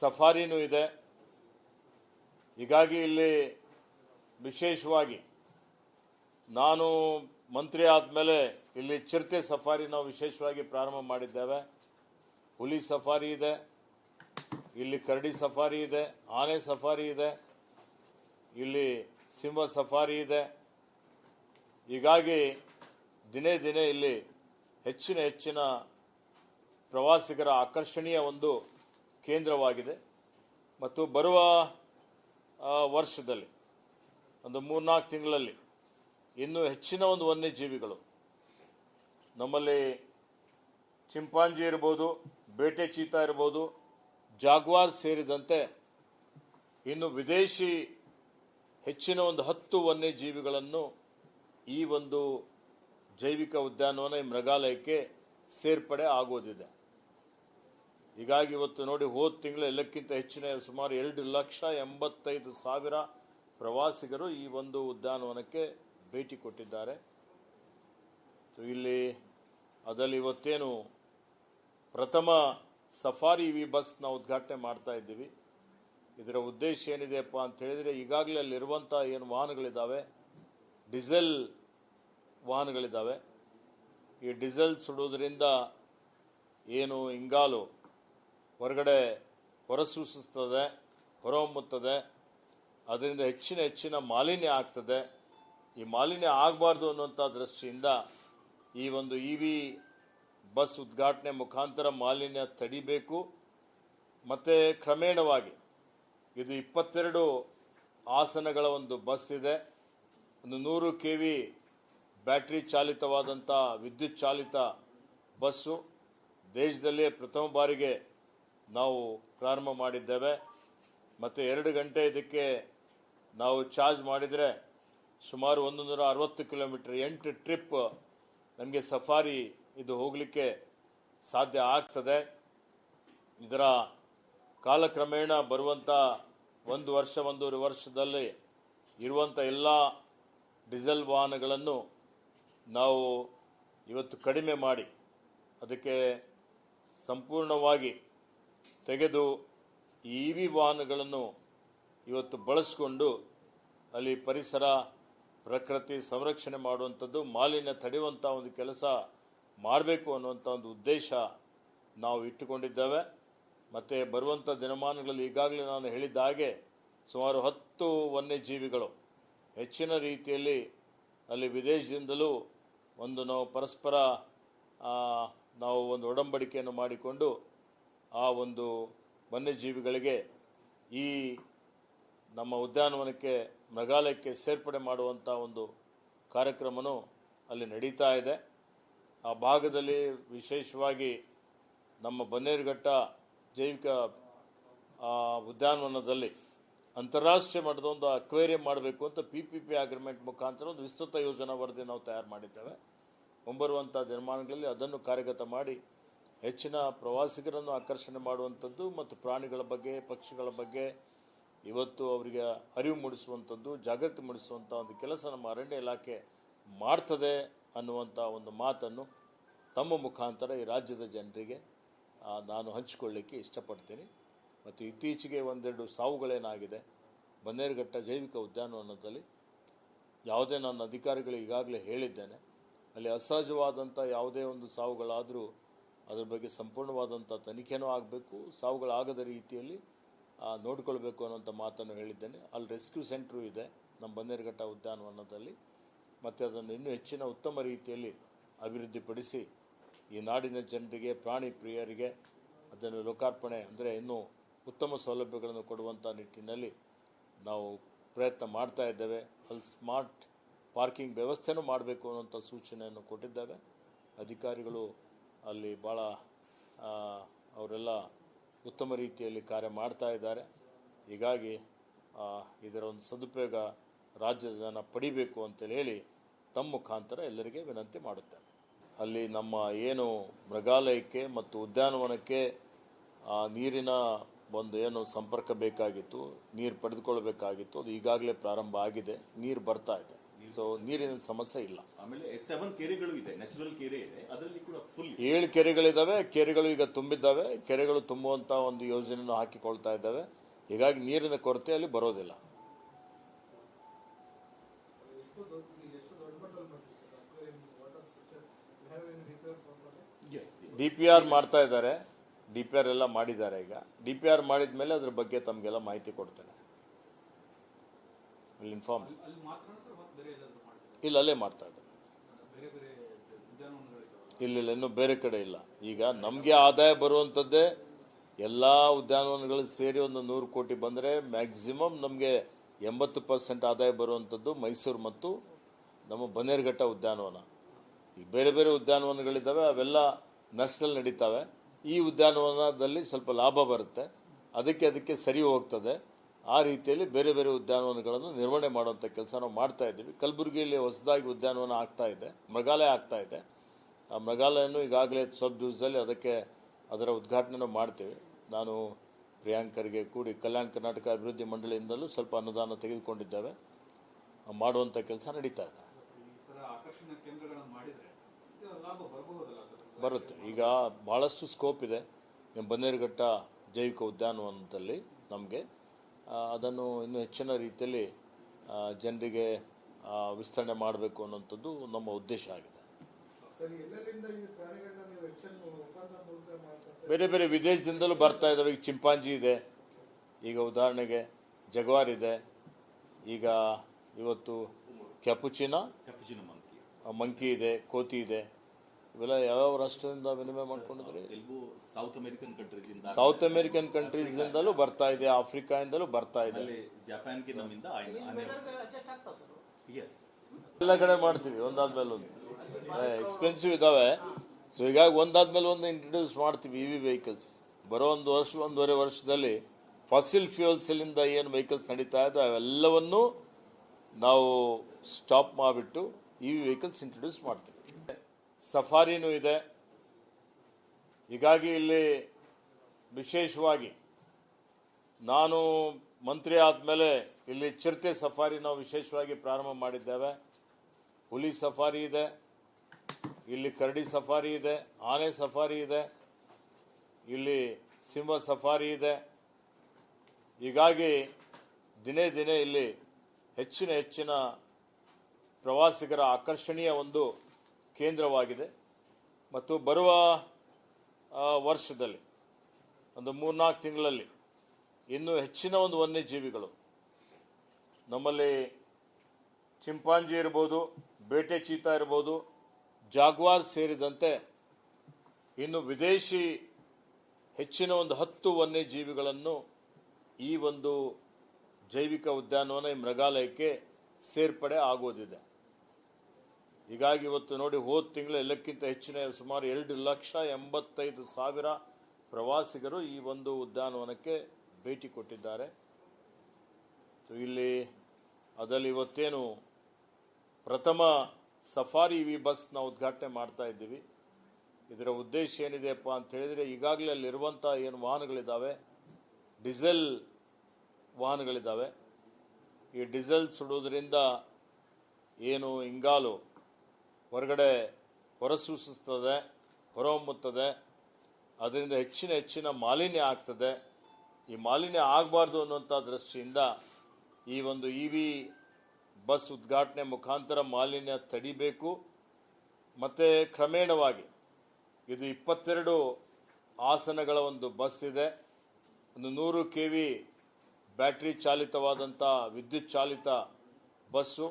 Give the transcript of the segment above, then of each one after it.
ಸಫಾರಿನೂ ಇದೆ. ಹೀಗಾಗಿ ಇಲ್ಲಿ ವಿಶೇಷವಾಗಿ ನಾನು ಮಂತ್ರಿ ಆದಮೇಲೆ ಇಲ್ಲಿ ಚಿರತೆ ಸಫಾರಿ ನಾವು ವಿಶೇಷವಾಗಿ ಪ್ರಾರಂಭ ಮಾಡಿದ್ದೇವೆ. ಹುಲಿ ಸಫಾರಿ ಇದೆ. ಇಲ್ಲಿ ಕರಡಿ ಸಫಾರಿ ಇದೆ. ಆನೆ ಸಫಾರಿ ಇದೆ. ಇಲ್ಲಿ ಸಿಂಹ ಸಫಾರಿ ಇದೆ. ಹೀಗಾಗಿ ದಿನೇ ದಿನೇ ಇಲ್ಲಿ ಹೆಚ್ಚಿನ ಹೆಚ್ಚಿನ ಪ್ರವಾಸಿಗರ ಆಕರ್ಷಣೀಯ ಒಂದು ಕೇಂದ್ರವಾಗಿದೆ ಮತ್ತು ಬರುವ ವರ್ಷದಲ್ಲಿ, ಒಂದು ಮೂರ್ನಾಲ್ಕು ತಿಂಗಳಲ್ಲಿ ಇನ್ನೂ ಹೆಚ್ಚಿನ ಒಂದು ವನ್ಯಜೀವಿಗಳು ನಮ್ಮಲ್ಲಿ ಚಿಂಪಾಂಜಿ ಇರ್ಬೋದು, ಬೇಟೆ ಚೀತಾ ಇರ್ಬೋದು, ಜಾಗ್ವಾರ್ ಸೇರಿದಂತೆ ಇನ್ನು ವಿದೇಶಿ ಹೆಚ್ಚಿನ ಒಂದು ಹತ್ತು ವನ್ಯಜೀವಿಗಳನ್ನು ಈ ಒಂದು ಜೈವಿಕ ಉದ್ಯಾನವನ ಈ ಮೃಗಾಲಯಕ್ಕೆ ಸೇರ್ಪಡೆ ಆಗೋದಿದೆ. ಹೀಗಾಗಿ ಇವತ್ತು ನೋಡಿ ಹೋದ ತಿಂಗಳು ಎಲ್ಲಕ್ಕಿಂತ ಹೆಚ್ಚಿನ ಸುಮಾರು ಎರಡು ಲಕ್ಷ ಎಂಬತ್ತೈದು ಸಾವಿರ ಪ್ರವಾಸಿಗರು ಈ ಒಂದು ಉದ್ಯಾನವನಕ್ಕೆ ಭೇಟಿ ಕೊಟ್ಟಿದ್ದಾರೆ. ಇಲ್ಲಿ ಅದರಲ್ಲಿ ಇವತ್ತೇನು ಪ್ರಥಮ ಸಫಾರಿ ವಿ ಬಸ್ನ ಉದ್ಘಾಟನೆ ಮಾಡ್ತಾ ಇದ್ದೀವಿ. ಇದರ ಉದ್ದೇಶ ಏನಿದೆಯಪ್ಪ ಅಂತ ಹೇಳಿದರೆ ಈಗಾಗಲೇ ಅಲ್ಲಿರುವಂಥ ಏನು ವಾಹನಗಳಿದ್ದಾವೆ ಡೀಸೆಲ್ ವಾಹನಗಳಿದ್ದಾವೆ ಈ ಡೀಸೆಲ್ ಸುಡೋದ್ರಿಂದ ಏನು ಇಂಗಾಲು ಹೊರಗಡೆ ಹೊರಸೂಸುತ್ತದೆ ಹೊರಹೊಮ್ಮುತ್ತದೆ ಅದರಿಂದ ಹೆಚ್ಚಿನ ಹೆಚ್ಚಿನ ಮಾಲಿನ್ಯ ಆಗ್ತದೆ. ಈ ಮಾಲಿನ್ಯ ಆಗಬಾರ್ದು ಅನ್ನುವಂಥ ದೃಷ್ಟಿಯಿಂದ ಈ ಒಂದು ಇ ವಿ ಬಸ್ ಉದ್ಘಾಟನೆ ಮುಖಾಂತರ ಮಾಲಿನ್ಯ ತಡಿಬೇಕು. ಮತ್ತು ಕ್ರಮೇಣವಾಗಿ ಇದು ಇಪ್ಪತ್ತೆರಡು ಆಸನಗಳ ಒಂದು ಬಸ್ ಇದೆ. ಒಂದು ನೂರು ಕೆ ವಿ ಬ್ಯಾಟ್ರಿ ಚಾಲಿತವಾದಂಥ ವಿದ್ಯುತ್ ಚಾಲಿತ ಬಸ್ಸು. ದೇಶದಲ್ಲೇ ಪ್ರಥಮ ಬಾರಿಗೆ ನಾವು ಪ್ರಾರಂಭ ಮಾಡಿದ್ದೇವೆ. ಮತ್ತು ಎರಡು ಗಂಟೆ ಇದಕ್ಕೆ ನಾವು ಚಾರ್ಜ್ ಮಾಡಿದರೆ ಸುಮಾರು ಒಂದು ನೂರ ಅರವತ್ತು ಕಿಲೋಮೀಟರ್ ಎಂಟು ಟ್ರಿಪ್ ನಮಗೆ ಸಫಾರಿ ಇದು ಹೋಗಲಿಕ್ಕೆ ಸಾಧ್ಯ ಆಗ್ತದೆ. ಇದರ ಕಾಲಕ್ರಮೇಣ ಬರುವಂಥ ಒಂದು ವರ್ಷ, ಒಂದೂವರೆ ವರ್ಷದಲ್ಲಿ ಇರುವಂಥ ಎಲ್ಲ ಡೀಸೆಲ್ ವಾಹನಗಳನ್ನು ನಾವು ಇವತ್ತು ಕಡಿಮೆ ಮಾಡಿ, ಅದಕ್ಕೆ ಸಂಪೂರ್ಣವಾಗಿ ತೆಗೆದು ಇ ವಿ ವಾಹನಗಳನ್ನು ಇವತ್ತು ಬಳಸಿಕೊಂಡು ಅಲ್ಲಿ ಪರಿಸರ, ಪ್ರಕೃತಿ ಸಂರಕ್ಷಣೆ ಮಾಡುವಂಥದ್ದು, ಮಾಲಿನ್ಯ ತಡೆಯುವಂಥ ಒಂದು ಕೆಲಸ ಮಾಡಬೇಕು ಅನ್ನುವಂಥ ಒಂದು ಉದ್ದೇಶ ನಾವು ಇಟ್ಟುಕೊಂಡಿದ್ದೇವೆ. ಮತ್ತು ಬರುವಂಥ ದಿನಮಾನಗಳಲ್ಲಿ ಈಗಾಗಲೇ ನಾನು ಹೇಳಿದ ಹಾಗೆ ಸುಮಾರು ಹತ್ತು ವನ್ಯಜೀವಿಗಳು ಹೆಚ್ಚಿನ ರೀತಿಯಲ್ಲಿ ಅಲ್ಲಿ ವಿದೇಶದಿಂದಲೂ ಒಂದು ನಾವು ಪರಸ್ಪರ ನಾವು ಒಂದು ಒಡಂಬಡಿಕೆಯನ್ನು ಮಾಡಿಕೊಂಡು ಆ ಒಂದು ವನ್ಯಜೀವಿಗಳಿಗೆ ಈ ನಮ್ಮ ಉದ್ಯಾನವನಕ್ಕೆ ಮೃಗಾಲಯಕ್ಕೆ ಸೇರ್ಪಡೆ ಮಾಡುವಂಥ ಒಂದು ಕಾರ್ಯಕ್ರಮನೂ ಅಲ್ಲಿ ನಡೀತಾ ಇದೆ. ಆ ಭಾಗದಲ್ಲಿ ವಿಶೇಷವಾಗಿ ನಮ್ಮ ಬನ್ನೇರುಘಟ್ಟ ಜೈವಿಕ ಉದ್ಯಾನವನದಲ್ಲಿ ಅಂತಾರಾಷ್ಟ್ರೀಯ ಮಟ್ಟದ ಒಂದು ಅಕ್ವೇರಿಯಂ ಮಾಡಬೇಕು ಅಂತ ಪಿ ಪಿ ಪಿ ಅಗ್ರಿಮೆಂಟ್ ಮುಖಾಂತರ ಒಂದು ವಿಸ್ತೃತ ಯೋಜನಾ ವರದಿ ನಾವು ತಯಾರು ಮಾಡಿದ್ದೇವೆ. ಮುಂಬರುವಂಥ ದಿನಮಾನಗಳಲ್ಲಿ ಅದನ್ನು ಕಾರ್ಯಗತ ಮಾಡಿ ಹೆಚ್ಚಿನ ಪ್ರವಾಸಿಗರನ್ನು ಆಕರ್ಷಣೆ ಮಾಡುವಂಥದ್ದು ಮತ್ತು ಪ್ರಾಣಿಗಳ ಬಗ್ಗೆ, ಪಕ್ಷಿಗಳ ಬಗ್ಗೆ ಇವತ್ತು ಅವರಿಗೆ ಅರಿವು ಮೂಡಿಸುವಂಥದ್ದು, ಜಾಗೃತಿ ಮೂಡಿಸುವಂಥ ಒಂದು ಕೆಲಸ ನಮ್ಮ ಅರಣ್ಯ ಇಲಾಖೆ ಮಾಡ್ತದೆ ಅನ್ನುವಂಥ ಒಂದು ಮಾತನ್ನು ತಮ್ಮ ಮುಖಾಂತರ ಈ ರಾಜ್ಯದ ಜನರಿಗೆ ನಾನು ಹಂಚಿಕೊಳ್ಳಿಕ್ಕೆ ಇಷ್ಟಪಡ್ತೀನಿ. ಮತ್ತು ಇತ್ತೀಚೆಗೆ ಒಂದೆರಡು ಸಾವುಗಳೇನಾಗಿದೆ, ಬನ್ನೇರುಘಟ್ಟ ಜೈವಿಕ ಉದ್ಯಾನವನದಲ್ಲಿ ಯಾವುದೇ ನನ್ನ ಅಧಿಕಾರಿಗಳು ಈಗಾಗಲೇ ಹೇಳಿದ್ದೇನೆ. ಅಲ್ಲಿ ಅಸಹಜವಾದಂಥ ಯಾವುದೇ ಒಂದು ಸಾವುಗಳಾದರೂ ಅದ್ರ ಬಗ್ಗೆ ಸಂಪೂರ್ಣವಾದಂಥ ತನಿಖೆನೂ ಆಗಬೇಕು, ಸಾವುಗಳಾಗದ ರೀತಿಯಲ್ಲಿ ನೋಡಿಕೊಳ್ಬೇಕು ಅನ್ನೋಂಥ ಮಾತನ್ನು ಹೇಳಿದ್ದೇನೆ. ಅಲ್ಲಿ ರೆಸ್ಕ್ಯೂ ಸೆಂಟ್ರು ಇದೆ, ನಮ್ಮ ಬನ್ನೇರುಘಟ್ಟ ಉದ್ಯಾನವನದಲ್ಲಿ ಮತ್ತು ಅದನ್ನು ಇನ್ನೂ ಹೆಚ್ಚಿನ ಉತ್ತಮ ರೀತಿಯಲ್ಲಿ ಅಭಿವೃದ್ಧಿಪಡಿಸಿ, ಈ ನಾಡಿನ ಜನರಿಗೆ, ಪ್ರಾಣಿ ಪ್ರಿಯರಿಗೆ ಅದನ್ನು ಲೋಕಾರ್ಪಣೆ ಅಂದರೆ ಇನ್ನೂ ಉತ್ತಮ ಸೌಲಭ್ಯಗಳನ್ನು ಕೊಡುವಂಥ ನಿಟ್ಟಿನಲ್ಲಿ ನಾವು ಪ್ರಯತ್ನ ಮಾಡ್ತಾ ಇದ್ದೇವೆ. ಅಲ್ಲಿ ಸ್ಮಾರ್ಟ್ ಪಾರ್ಕಿಂಗ್ ವ್ಯವಸ್ಥೆನೂ ಮಾಡಬೇಕು ಅನ್ನೋಂಥ ಸೂಚನೆಯನ್ನು ಕೊಟ್ಟಿದ್ದೇವೆ. ಅಧಿಕಾರಿಗಳು ಅಲ್ಲಿ ಭಾಳ ಅವರೆಲ್ಲ ಉತ್ತಮ ರೀತಿಯಲ್ಲಿ ಕಾರ್ಯ ಮಾಡ್ತಾ ಇದ್ದಾರೆ. ಹೀಗಾಗಿ ಇದರ ಒಂದು ಸದುಪಯೋಗ ರಾಜ್ಯದ ಜನ ಪಡಿಬೇಕು ಅಂತೇಳಿ ಹೇಳಿ ತಮ್ಮ ಮುಖಾಂತರ ಎಲ್ಲರಿಗೆ ವಿನಂತಿ ಮಾಡುತ್ತೇನೆ. ಅಲ್ಲಿ ನಮ್ಮ ಏನು ಮೃಗಾಲಯಕ್ಕೆ ಮತ್ತು ಉದ್ಯಾನವನಕ್ಕೆ ನೀರಿನ ಒಂದು ಏನು ಸಂಪರ್ಕ ಬೇಕಾಗಿತ್ತು, ನೀರು ಪಡೆದುಕೊಳ್ಬೇಕಾಗಿತ್ತು ಅದು ಈಗಾಗಲೇ ಪ್ರಾರಂಭ ಆಗಿದೆ, ನೀರು ಬರ್ತಾ ಇದೆ. ಸೊ ನೀರಿನ ಸಮಸ್ಯೆ ಇಲ್ಲ. ಆಮೇಲೆ ಸೆವೆನ್ ಕೆರೆಗಳು ಇದೆ ನ್ಯಾಚುರಲ್ ಕೆರೆ ಇದೆ ಅದರಲ್ಲಿ ಕೂಡ ಫುಲ್ ಏಳು ಕೆರೆಗಳಿದ್ದಾವೆ ಕೆರೆಗಳು ಈಗ ತುಂಬಿದ್ದಾವೆ ಕೆರೆಗಳು ತುಂಬುವಂತ ಒಂದು ಯೋಜನೆಯನ್ನು ಹಾಕಿಕೊಳ್ತಾ ಇದ್ದಾವೆ. ಹೀಗಾಗಿ ನೀರಿನ ಕೊರತೆ ಅಲ್ಲಿ ಬರೋದಿಲ್ಲ. ಡಿ ಪಿ ಆರ್ ಮಾಡ್ತಾ ಇದ್ದಾರೆ ಡಿ ಪಿ ಆರ್ ಎಲ್ಲ ಮಾಡಿದ್ದಾರೆ ಈಗ. ಡಿ ಪಿ ಆರ್ ಮಾಡಿದ ಮೇಲೆ ಅದ್ರ ಬಗ್ಗೆ ತಮಗೆಲ್ಲ ಮಾಹಿತಿ ಕೊಡ್ತೇನೆ. ಇನ್ಫಾರ್ಮ್ ಅಲ್ಲಿ ಮಾತ್ರ ಸರ್ ಮತ್ತೆ ಬೇರೆ ಎಲ್ಲಾದ್ರೂ ಮಾಡ್ತಾರೆ ಇಲ್ಲ, ಅಲ್ಲೇ ಮಾಡ್ತಾ ಇದ್ದಾರೆ. ಇಲ್ಲ ಇನ್ನೂ ಬೇರೆ ಕಡೆ ಇಲ್ಲ. ಈಗ ನಮಗೆ ಆದಾಯ ಬರುವಂಥದ್ದೇ ಎಲ್ಲ ಉದ್ಯಾನವನಗಳು ಸೇರಿ ಒಂದು ನೂರು ಕೋಟಿ ಬಂದರೆ ಮ್ಯಾಕ್ಸಿಮಮ್ ನಮಗೆ ಎಂಬತ್ತು ಪರ್ಸೆಂಟ್ ಆದಾಯ ಬರುವಂಥದ್ದು ಮೈಸೂರು ಮತ್ತು ನಮ್ಮ ಬನ್ನೇರುಘಟ್ಟ ಉದ್ಯಾನವನ. ಈ ಬೇರೆ ಬೇರೆ ಉದ್ಯಾನವನಗಳಿದ್ದಾವೆ, ಅವೆಲ್ಲ ನಷ್ಟದಲ್ಲಿ ನಡೀತಾವೆ. ಈ ಉದ್ಯಾನವನದಲ್ಲಿ ಸ್ವಲ್ಪ ಲಾಭ ಬರುತ್ತೆ. ಅದಕ್ಕೆ ಅದಕ್ಕೆ ಸರಿ ಹೋಗ್ತದೆ. ಆ ರೀತಿಯಲ್ಲಿ ಬೇರೆ ಬೇರೆ ಉದ್ಯಾನವನಗಳನ್ನು ನಿರ್ವಹಣೆ ಮಾಡುವಂಥ ಕೆಲಸ ನಾವು ಮಾಡ್ತಾ ಇದ್ದೀವಿ. ಕಲಬುರಗಿಯಲ್ಲಿ ಹೊಸದಾಗಿ ಉದ್ಯಾನವನ ಆಗ್ತಾ ಇದೆ, ಮೃಗಾಲಯ ಆಗ್ತಾ ಇದೆ. ಆ ಮೃಗಾಲಯನೂ ಈಗಾಗಲೇ ಸ್ವಲ್ಪ ದಿವಸದಲ್ಲಿ ಅದಕ್ಕೆ ಅದರ ಉದ್ಘಾಟನೆ ಮಾಡ್ತೀವಿ. ನಾನು ಪ್ರಿಯಾಂಕರ್ಗೆ ಕೂಡಿ ಕಲ್ಯಾಣ ಕರ್ನಾಟಕ ಅಭಿವೃದ್ಧಿ ಮಂಡಳಿಯಿಂದಲೂ ಸ್ವಲ್ಪ ಅನುದಾನ ತೆಗೆದುಕೊಂಡಿದ್ದೇವೆ. ಮಾಡುವಂಥ ಕೆಲಸ ನಡೀತಾ ಇದೆ. ಬರುತ್ತೆ. ಈಗ ಭಾಳಷ್ಟು ಸ್ಕೋಪ್ ಇದೆ. ಬನ್ನೇರುಘಟ್ಟ ಜೈವಿಕ ಉದ್ಯಾನವನದಲ್ಲಿ ನಮಗೆ ಅದನ್ನು ಇನ್ನೂ ಹೆಚ್ಚಿನ ರೀತಿಯಲ್ಲಿ ಜನರಿಗೆ ವಿಸ್ತರಣೆ ಮಾಡಬೇಕು ಅನ್ನೋಂಥದ್ದು ನಮ್ಮ ಉದ್ದೇಶ ಆಗಿದೆ. ಬೇರೆ ಬೇರೆ ವಿದೇಶದಿಂದಲೂ ಬರ್ತಾ ಇದ್ದಾವೆ ಈಗ ಚಿಂಪಾಂಜಿ ಇದೆ ಈಗ ಉದಾಹರಣೆಗೆ ಜಗ್ವಾರ್ ಇದೆ ಈಗ ಇವತ್ತು ಕ್ಯಾಪುಚಿನ ಕ್ಯಾಪುಚಿನೋ ಮಂಕಿ. ಮಂಕಿ ಇದೆ ಕೋತಿ ಇದೆ. ಇವೆಲ್ಲ ಯಾವ್ಯಾವ ರಾಷ್ಟ್ರದಿಂದ ವಿನಿಮಯ ಮಾಡ್ಕೊಂಡಿದ್ರಿ? ಸೌತ್ ಅಮೆರಿಕನ್ ಕಂಟ್ರೀಸ್ ಇಂದ ಸೌತ್ ಅಮೆರಿಕನ್ ಕಂಟ್ರೀಸ್ ಇಂದಲೂ ಬರ್ತಾ ಇದೆ ಆಫ್ರಿಕಾಯಿಂದಲೂ ಬರ್ತಾ ಇದೆ. ಜಪಾನ್ಗೆ ನಮ್ಮಿಂದ ಎಲ್ಲ ಕಡೆ ಮಾಡ್ತೀವಿ ಒಂದಾದ್ಮೇಲೆ ಒಂದು. ಎಕ್ಸ್ಪೆನ್ಸಿವ್ ಇದಾವೆ. ಸೊ ಹೀಗಾಗಿ ಒಂದಾದ್ಮೇಲೆ ಒಂದು ಇಂಟ್ರೊಡ್ಯೂಸ್ ಮಾಡ್ತೀವಿ ಇವಿ ವೆಹಿಕಲ್ಸ್ ಬರೋ ಒಂದು ವರ್ಷ ಒಂದೂವರೆ ವರ್ಷದಲ್ಲಿ ಫಸಿಲ್ ಫ್ಯೂಲ್ಸ್ ಇಂದ ಏನು ವೆಹಿಕಲ್ಸ್ ನಡೀತಾ ಇದೆ ಅವೆಲ್ಲವನ್ನೂ ನಾವು ಸ್ಟಾಪ್ ಮಾಡಿಬಿಟ್ಟು ಇವಿ ವೆಹಿಕಲ್ಸ್ ಇಂಟ್ರೊಡ್ಯೂಸ್ ಮಾಡ್ತೀವಿ. ಸಫಾರಿನೂ ಇದೆ. ಹೀಗಾಗಿ ಇಲ್ಲಿ ವಿಶೇಷವಾಗಿ ನಾನು ಮಂತ್ರಿ ಆದಮೇಲೆ ಇಲ್ಲಿ ಚಿರತೆ ಸಫಾರಿ ನಾವು ವಿಶೇಷವಾಗಿ ಪ್ರಾರಂಭ ಮಾಡಿದ್ದೇವೆ. ಹುಲಿ ಸಫಾರಿ ಇದೆ. ಇಲ್ಲಿ ಕರಡಿ ಸಫಾರಿ ಇದೆ. ಆನೆ ಸಫಾರಿ ಇದೆ. ಇಲ್ಲಿ ಸಿಂಹ ಸಫಾರಿ ಇದೆ. ಹೀಗಾಗಿ ದಿನೇ ದಿನೇ ಇಲ್ಲಿ ಹೆಚ್ಚಿನ ಹೆಚ್ಚಿನ ಪ್ರವಾಸಿಗರ ಆಕರ್ಷಣೀಯ ಒಂದು ಕೇಂದ್ರವಾಗಿದೆ ಮತ್ತು ಬರುವ ವರ್ಷದಲ್ಲಿ, ಒಂದು ಮೂರ್ನಾಲ್ಕು ತಿಂಗಳಲ್ಲಿ ಇನ್ನೂ ಹೆಚ್ಚಿನ ಒಂದು ವನ್ಯಜೀವಿಗಳು ನಮ್ಮಲ್ಲಿ ಚಿಂಪಾಂಜಿ ಇರ್ಬೋದು, ಬೇಟೆ ಚೀತಾ ಇರ್ಬೋದು, ಜಾಗ್ವಾರ್ ಸೇರಿದಂತೆ ಇನ್ನು ವಿದೇಶಿ ಹೆಚ್ಚಿನ ಒಂದು ಹತ್ತು ವನ್ಯಜೀವಿಗಳನ್ನು ಈ ಒಂದು ಜೈವಿಕ ಉದ್ಯಾನವನ ಈ ಮೃಗಾಲಯಕ್ಕೆ ಸೇರ್ಪಡೆ ಆಗೋದಿದೆ. ಹೀಗಾಗಿ ಇವತ್ತು ನೋಡಿ ಹೋದ ತಿಂಗಳು ಎಲ್ಲಕ್ಕಿಂತ ಹೆಚ್ಚಿನ ಸುಮಾರು ಎರಡು ಲಕ್ಷ ಎಂಬತ್ತೈದು ಸಾವಿರ ಪ್ರವಾಸಿಗರು ಈ ಒಂದು ಉದ್ಯಾನವನಕ್ಕೆ ಭೇಟಿ ಕೊಟ್ಟಿದ್ದಾರೆ. ಇಲ್ಲಿ ಅದರಲ್ಲಿ ಇವತ್ತೇನು ಪ್ರಥಮ ಸಫಾರಿ ವಿ ಬಸ್ ನಾವು ಉದ್ಘಾಟನೆ ಮಾಡ್ತಾ ಇದ್ದೀವಿ. ಇದರ ಉದ್ದೇಶ ಏನಿದೆಯಪ್ಪ ಅಂತ ಹೇಳಿದರೆ ಈಗಾಗಲೇ ಅಲ್ಲಿರುವಂಥ ಏನು ವಾಹನಗಳಿದ್ದಾವೆ ಡೀಸೆಲ್ ವಾಹನಗಳಿದ್ದಾವೆ ಈ ಡೀಸೆಲ್ ಸುಡೋದ್ರಿಂದ ಏನು ಇಂಗಾಲು ಹೊರಗಡೆ ಹೊರಸೂಸುತ್ತದೆ, ಹೊರಹೊಮ್ಮುತ್ತದೆ. ಅದರಿಂದ ಹೆಚ್ಚಿನ ಹೆಚ್ಚಿನ ಮಾಲಿನ್ಯ ಆಗ್ತದೆ. ಈ ಮಾಲಿನ್ಯ ಆಗಬಾರ್ದು ಅನ್ನುವಂಥ ದೃಷ್ಟಿಯಿಂದ ಈ ಒಂದು ಇ ವಿ ಬಸ್ ಉದ್ಘಾಟನೆ ಮುಖಾಂತರ ಮಾಲಿನ್ಯ ತಡಿಬೇಕು. ಮತ್ತು ಕ್ರಮೇಣವಾಗಿ ಇದು ಇಪ್ಪತ್ತೆರಡು ಆಸನಗಳ ಒಂದು ಬಸ್ ಇದೆ. ಒಂದು ನೂರು ಕೆ ವಿ ಬ್ಯಾಟ್ರಿ ಚಾಲಿತವಾದಂಥ ವಿದ್ಯುತ್ ಚಾಲಿತ ಬಸ್ಸು.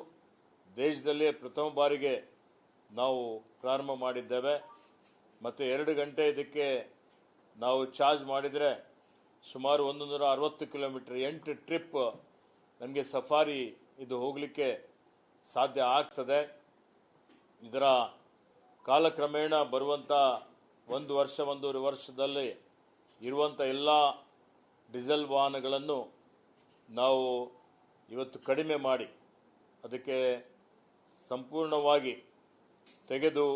ದೇಶದಲ್ಲೇ ಪ್ರಥಮ ಬಾರಿಗೆ ನಾವು ಪ್ರಾರಂಭ ಮಾಡಿದ್ದೇವೆ. ಮತ್ತು ಎರಡು ಗಂಟೆ ಇದಕ್ಕೆ ನಾವು ಚಾರ್ಜ್ ಮಾಡಿದರೆ ಸುಮಾರು ಒಂದು ನೂರ ಅರವತ್ತು ಕಿಲೋಮೀಟ್ರ್ ಎಂಟು ಟ್ರಿಪ್ ನಮಗೆ ಸಫಾರಿ ಇದು ಹೋಗಲಿಕ್ಕೆ ಸಾಧ್ಯ ಆಗ್ತದೆ. ಇದರ ಕಾಲಕ್ರಮೇಣ ಬರುವಂಥ ಒಂದು ವರ್ಷ, ಒಂದೂವರೆ ವರ್ಷದಲ್ಲಿ ಇರುವಂಥ ಎಲ್ಲ ಡೀಸೆಲ್ ವಾಹನಗಳನ್ನು ನಾವು ಇವತ್ತು ಕಡಿಮೆ ಮಾಡಿ, ಅದಕ್ಕೆ ಸಂಪೂರ್ಣವಾಗಿ ತೆಗೆದು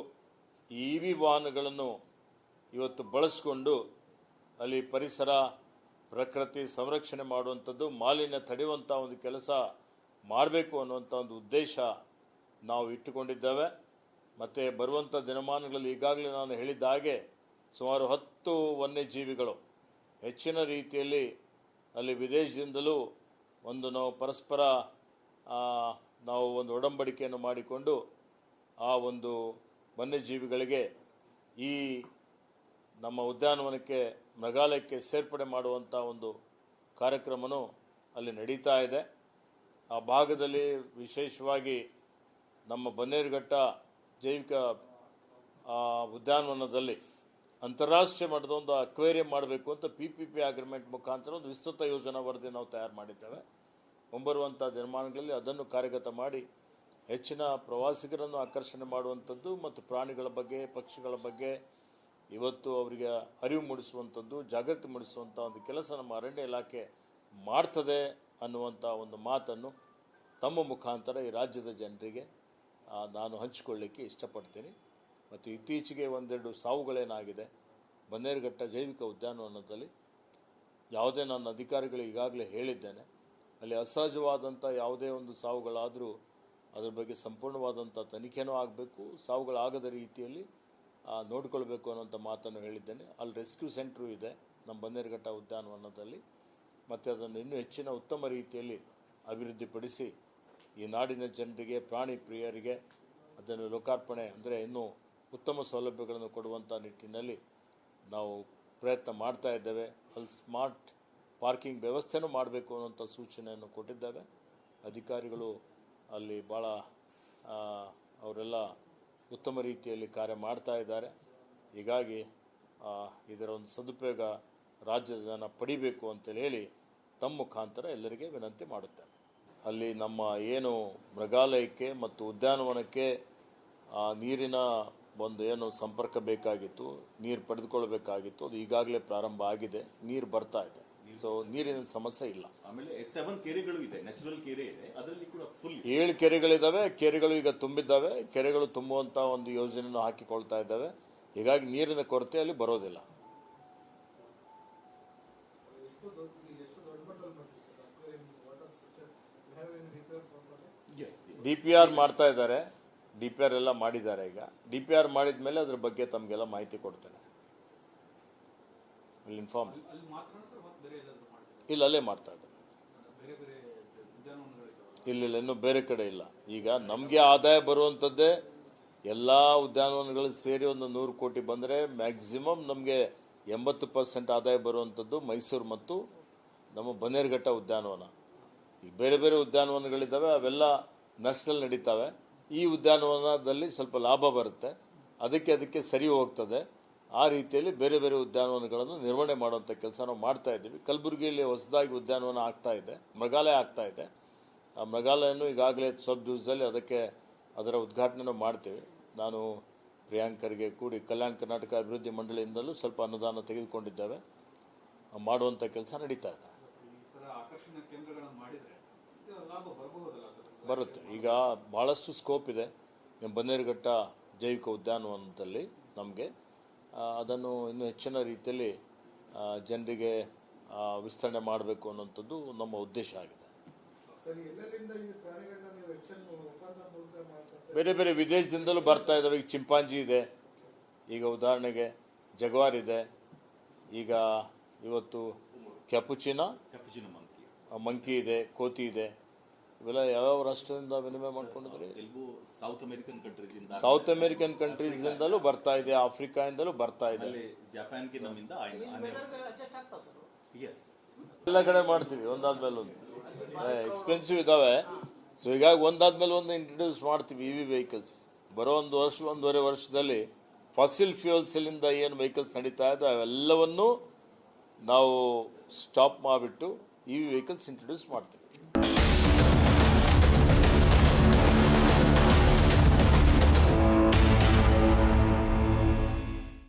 ಇ ವಿ ವಾಹನಗಳನ್ನು ಇವತ್ತು ಬಳಸಿಕೊಂಡು ಅಲ್ಲಿ ಪರಿಸರ, ಪ್ರಕೃತಿ ಸಂರಕ್ಷಣೆ ಮಾಡುವಂಥದ್ದು, ಮಾಲಿನ್ಯ ತಡೆಯುವಂಥ ಒಂದು ಕೆಲಸ ಮಾಡಬೇಕು ಅನ್ನುವಂಥ ಒಂದು ಉದ್ದೇಶ ನಾವು ಇಟ್ಟುಕೊಂಡಿದ್ದೇವೆ. ಮತ್ತು ಬರುವಂಥ ದಿನಮಾನಗಳಲ್ಲಿ ಈಗಾಗಲೇ ನಾನು ಹೇಳಿದ ಹಾಗೆ ಸುಮಾರು ಹತ್ತು ವನ್ಯಜೀವಿಗಳು ಹೆಚ್ಚಿನ ರೀತಿಯಲ್ಲಿ ಅಲ್ಲಿ ವಿದೇಶದಿಂದಲೂ ಒಂದು ನಾವು ಪರಸ್ಪರ ನಾವು ಒಂದು ಒಡಂಬಡಿಕೆಯನ್ನು ಮಾಡಿಕೊಂಡು ಆ ಒಂದು ವನ್ಯಜೀವಿಗಳಿಗೆ ಈ ನಮ್ಮ ಉದ್ಯಾನವನಕ್ಕೆ ಮೃಗಾಲಯಕ್ಕೆ ಸೇರ್ಪಡೆ ಮಾಡುವಂಥ ಒಂದು ಕಾರ್ಯಕ್ರಮನೂ ಅಲ್ಲಿ ನಡೀತಾ ಇದೆ. ಆ ಭಾಗದಲ್ಲಿ ವಿಶೇಷವಾಗಿ ನಮ್ಮ ಬನ್ನೇರುಘಟ್ಟ ಜೈವಿಕ ಉದ್ಯಾನವನದಲ್ಲಿ ಅಂತಾರಾಷ್ಟ್ರೀಯ ಮಟ್ಟದ ಒಂದು ಅಕ್ವೇರಿಯಂ ಮಾಡಬೇಕು ಅಂತ ಪಿ ಪಿ ಪಿ ಅಗ್ರಿಮೆಂಟ್ ಮುಖಾಂತರ ಒಂದು ವಿಸ್ತೃತ ಯೋಜನಾ ವರದಿ ನಾವು ತಯಾರು ಮಾಡಿದ್ದೇವೆ. ಮುಂಬರುವಂಥ ದಿನಮಾನಗಳಲ್ಲಿ ಅದನ್ನು ಕಾರ್ಯಗತ ಮಾಡಿ ಹೆಚ್ಚಿನ ಪ್ರವಾಸಿಗರನ್ನು ಆಕರ್ಷಣೆ ಮಾಡುವಂಥದ್ದು ಮತ್ತು ಪ್ರಾಣಿಗಳ ಬಗ್ಗೆ, ಪಕ್ಷಿಗಳ ಬಗ್ಗೆ ಇವತ್ತು ಅವರಿಗೆ ಅರಿವು ಮೂಡಿಸುವಂಥದ್ದು, ಜಾಗೃತಿ ಮೂಡಿಸುವಂಥ ಒಂದು ಕೆಲಸ ನಮ್ಮ ಅರಣ್ಯ ಇಲಾಖೆ ಮಾಡ್ತದೆ ಅನ್ನುವಂಥ ಒಂದು ಮಾತನ್ನು ತಮ್ಮ ಮುಖಾಂತರ ಈ ರಾಜ್ಯದ ಜನರಿಗೆ ನಾನು ಹಂಚಿಕೊಳ್ಳಿಕ್ಕೆ ಇಷ್ಟಪಡ್ತೀನಿ. ಮತ್ತು ಇತ್ತೀಚೆಗೆ ಒಂದೆರಡು ಸಾವುಗಳೇನಾಗಿದೆ, ಬನ್ನೇರುಘಟ್ಟ ಜೈವಿಕ ಉದ್ಯಾನವನದಲ್ಲಿ ಯಾವುದೇ ನನ್ನ ಅಧಿಕಾರಿಗಳು ಈಗಾಗಲೇ ಹೇಳಿದ್ದೇನೆ. ಅಲ್ಲಿ ಅಸಹಜವಾದಂಥ ಯಾವುದೇ ಒಂದು ಸಾವುಗಳಾದರೂ ಅದ್ರ ಬಗ್ಗೆ ಸಂಪೂರ್ಣವಾದಂಥ ತನಿಖೆನೂ ಆಗಬೇಕು, ಸಾವುಗಳಾಗದ ರೀತಿಯಲ್ಲಿ ನೋಡಿಕೊಳ್ಬೇಕು ಅನ್ನೋಂಥ ಮಾತನ್ನು ಹೇಳಿದ್ದೇನೆ. ಅಲ್ಲಿ ರೆಸ್ಕ್ಯೂ ಸೆಂಟ್ರು ಇದೆ, ನಮ್ಮ ಬನ್ನೇರುಘಟ್ಟ ಉದ್ಯಾನವನದಲ್ಲಿ ಮತ್ತು ಅದನ್ನು ಇನ್ನೂ ಹೆಚ್ಚಿನ ಉತ್ತಮ ರೀತಿಯಲ್ಲಿ ಅಭಿವೃದ್ಧಿಪಡಿಸಿ, ಈ ನಾಡಿನ ಜನರಿಗೆ, ಪ್ರಾಣಿ ಪ್ರಿಯರಿಗೆ ಅದನ್ನು ಲೋಕಾರ್ಪಣೆ ಅಂದರೆ ಇನ್ನೂ ಉತ್ತಮ ಸೌಲಭ್ಯಗಳನ್ನು ಕೊಡುವಂಥ ನಿಟ್ಟಿನಲ್ಲಿ ನಾವು ಪ್ರಯತ್ನ ಮಾಡ್ತಾ ಇದ್ದೇವೆ. ಅಲ್ಲಿ ಸ್ಮಾರ್ಟ್ ಪಾರ್ಕಿಂಗ್ ವ್ಯವಸ್ಥೆನೂ ಮಾಡಬೇಕು ಅನ್ನೋಂಥ ಸೂಚನೆಯನ್ನು ಕೊಟ್ಟಿದ್ದೇವೆ. ಅಧಿಕಾರಿಗಳು ಅಲ್ಲಿ ಭಾಳ ಅವರೆಲ್ಲ ಉತ್ತಮ ರೀತಿಯಲ್ಲಿ ಕಾರ್ಯ ಮಾಡ್ತಾ ಇದ್ದಾರೆ. ಹೀಗಾಗಿ ಇದರ ಒಂದು ಸದುಪಯೋಗ ರಾಜ್ಯದ ಜನ ಪಡಿಬೇಕು ಅಂತೇಳಿ ಹೇಳಿ ತಮ್ಮ ಮುಖಾಂತರ ಎಲ್ಲರಿಗೆ ವಿನಂತಿ ಮಾಡುತ್ತೇನೆ. ಅಲ್ಲಿ ನಮ್ಮ ಏನು ಮೃಗಾಲಯಕ್ಕೆ ಮತ್ತು ಉದ್ಯಾನವನಕ್ಕೆ ನೀರಿನ ಒಂದು ಏನು ಸಂಪರ್ಕ ಬೇಕಾಗಿತ್ತು, ನೀರು ಪಡೆದುಕೊಳ್ಬೇಕಾಗಿತ್ತು ಅದು ಈಗಾಗಲೇ ಪ್ರಾರಂಭ ಆಗಿದೆ, ನೀರು ಬರ್ತಾ ಇದೆ. ಸೊ ನೀರಿನ ಸಮಸ್ಯೆ ಇಲ್ಲ. ಆಮೇಲೆ ಸೆವೆನ್ ಕೆರೆಗಳು ಇದೆ ನ್ಯಾಚುರಲ್ ಕೆರೆ ಇದೆ ಅದರಲ್ಲಿ ಕೂಡ ಫುಲ್ ಏಳು ಕೆರೆಗಳಿದ್ದಾವೆ ಕೆರೆಗಳು ಈಗ ತುಂಬಿದ್ದಾವೆ ಕೆರೆಗಳು ತುಂಬುವಂತ ಒಂದು ಯೋಜನೆಯನ್ನು ಹಾಕಿಕೊಳ್ತಾ ಇದ್ದಾವೆ. ಹೀಗಾಗಿ ನೀರಿನ ಕೊರತೆ ಅಲ್ಲಿ ಬರೋದಿಲ್ಲ. ಡಿ ಪಿ ಆರ್ ಮಾಡ್ತಾ ಇದ್ದಾರೆ. ಡಿ ಪಿ ಆರ್ ಎಲ್ಲ ಮಾಡಿದ್ದಾರೆ ಈಗ. ಡಿ ಪಿ ಆರ್ ಮಾಡಿದ ಮೇಲೆ ಅದ್ರ ಬಗ್ಗೆ ತಮಗೆಲ್ಲ ಮಾಹಿತಿ ಕೊಡ್ತೇನೆ ಅಲ್ಲಿ ಇನ್ಫಾರ್ಮ್ ಅಲ್ಲಿ ಅಲ್ಲಿ ಮಾತ್ರ ಸರ್ ಮತ್ತೆ ಬೇರೆ ಎಲ್ಲಾದ್ರೂ ಇನ್ಫಾರ್ಮ್ ಇಲ್ಲ ಅಲ್ಲೇ ಮಾಡ್ತಾ ಇದ್ದಾರೆ. ಇಲ್ಲ ಇಲ್ಲ ಇನ್ನೂ ಬೇರೆ ಕಡೆ ಇಲ್ಲ. ಈಗ ನಮಗೆ ಆದಾಯ ಬರುವಂಥದ್ದೇ ಎಲ್ಲ ಉದ್ಯಾನವನಗಳು ಸೇರಿ ಒಂದು ನೂರು ಕೋಟಿ ಬಂದರೆ ಮ್ಯಾಕ್ಸಿಮಮ್ ನಮಗೆ ಎಂಬತ್ತು ಪರ್ಸೆಂಟ್ ಆದಾಯ ಬರುವಂಥದ್ದು ಮೈಸೂರು ಮತ್ತು ನಮ್ಮ ಬನ್ನೇರುಘಟ್ಟ ಉದ್ಯಾನವನ. ಈ ಬೇರೆ ಬೇರೆ ಉದ್ಯಾನವನಗಳಿದ್ದಾವೆ ಅವೆಲ್ಲ ನಷ್ಟದಲ್ಲಿ ನಡೀತಾವೆ. ಈ ಉದ್ಯಾನವನದಲ್ಲಿ ಸ್ವಲ್ಪ ಲಾಭ ಬರುತ್ತೆ. ಅದಕ್ಕೆ ಅದಕ್ಕೆ ಸರಿ ಹೋಗ್ತದೆ. ಆ ರೀತಿಯಲ್ಲಿ ಬೇರೆ ಬೇರೆ ಉದ್ಯಾನವನಗಳನ್ನು ನಿರ್ವಹಣೆ ಮಾಡುವಂಥ ಕೆಲಸ ನಾವು ಮಾಡ್ತಾ ಇದ್ದೀವಿ. ಕಲಬುರಗಿಯಲ್ಲಿ ಹೊಸದಾಗಿ ಉದ್ಯಾನವನ ಆಗ್ತಾ ಇದೆ, ಮೃಗಾಲಯ ಆಗ್ತಾ ಇದೆ. ಆ ಮೃಗಾಲಯನೂ ಈಗಾಗಲೇ ಸ್ವಲ್ಪ ದಿವಸದಲ್ಲಿ ಅದಕ್ಕೆ ಅದರ ಉದ್ಘಾಟನೆ ಮಾಡ್ತೀವಿ. ನಾನು ಪ್ರಿಯಾಂಕರ್ಗೆ ಕೂಡಿ ಕಲ್ಯಾಣ ಕರ್ನಾಟಕ ಅಭಿವೃದ್ಧಿ ಮಂಡಳಿಯಿಂದಲೂ ಸ್ವಲ್ಪ ಅನುದಾನ ತೆಗೆದುಕೊಂಡಿದ್ದೇವೆ. ಮಾಡುವಂಥ ಕೆಲಸ ನಡೀತಾ ಇದೆ. ಬರುತ್ತೆ. ಈಗ ಭಾಳಷ್ಟು ಸ್ಕೋಪ್ ಇದೆ. ಬನ್ನೇರುಘಟ್ಟ ಜೈವಿಕ ಉದ್ಯಾನವನದಲ್ಲಿ ನಮಗೆ ಅದನ್ನು ಇನ್ನೂ ಹೆಚ್ಚಿನ ರೀತಿಯಲ್ಲಿ ಜನರಿಗೆ ವಿಸ್ತರಣೆ ಮಾಡಬೇಕು ಅನ್ನೋಂಥದ್ದು ನಮ್ಮ ಉದ್ದೇಶ ಆಗಿದೆ. ಬೇರೆ ಬೇರೆ ವಿದೇಶದಿಂದಲೂ ಬರ್ತಾ ಇದ್ದಾವೆ ಈಗ ಚಿಂಪಾಂಜಿ ಇದೆ ಈಗ ಉದಾಹರಣೆಗೆ ಜಗ್ವಾರ್ ಇದೆ ಈಗ ಇವತ್ತು ಕ್ಯಾಪುಚಿನ ಕ್ಯಾಪುಚಿನೋ ಮಂಕಿ. ಮಂಕಿ ಇದೆ ಕೋತಿ ಇದೆ. ಇವೆಲ್ಲ ಯಾವ್ಯಾವ ರಾಷ್ಟ್ರದಿಂದ ವಿನಿಮಯ ಮಾಡ್ಕೊಂಡಿದ್ರಿ? ಸೌತ್ ಅಮೆರಿಕನ್ ಕಂಟ್ರೀಸ್ ಇಂದ ಸೌತ್ ಅಮೆರಿಕನ್ ಕಂಟ್ರೀಸ್ದಿಂದಲೂ ಬರ್ತಾ ಇದೆ ಆಫ್ರಿಕಾ ಇಂದಲೂ ಬರ್ತಾ ಇದೆ. ಜಪಾನ್ಗೆ ನಮ್ಮಿಂದ ಎಲ್ಲ ಕಡೆ ಮಾಡ್ತೀವಿ ಒಂದಾದ್ಮೇಲೆ ಒಂದು. ಎಕ್ಸ್ಪೆನ್ಸಿವ್ ಇದಾವೆ. ಸೊ ಹೀಗಾಗಿ ಒಂದಾದ್ಮೇಲೆ ಒಂದು ಇಂಟ್ರೊಡ್ಯೂಸ್ ಮಾಡ್ತೀವಿ ಇ ವಿ ವೆಹಿಕಲ್ಸ್ ಬರೋ ಒಂದು ವರ್ಷ ಒಂದೂವರೆ ವರ್ಷದಲ್ಲಿ ಫಾಸಿಲ್ ಫ್ಯೂಯಲ್ಸಿಂದ ಏನು ವೆಹಿಕಲ್ಸ್ ನಡೀತಾ ಇದೆ ಅವೆಲ್ಲವನ್ನೂ ನಾವು ಸ್ಟಾಪ್ ಮಾಡಿಬಿಟ್ಟು ಇ ವಿ ವೆಹಿಕಲ್ಸ್ ಇಂಟ್ರೊಡ್ಯೂಸ್ ಮಾಡ್ತೀವಿ.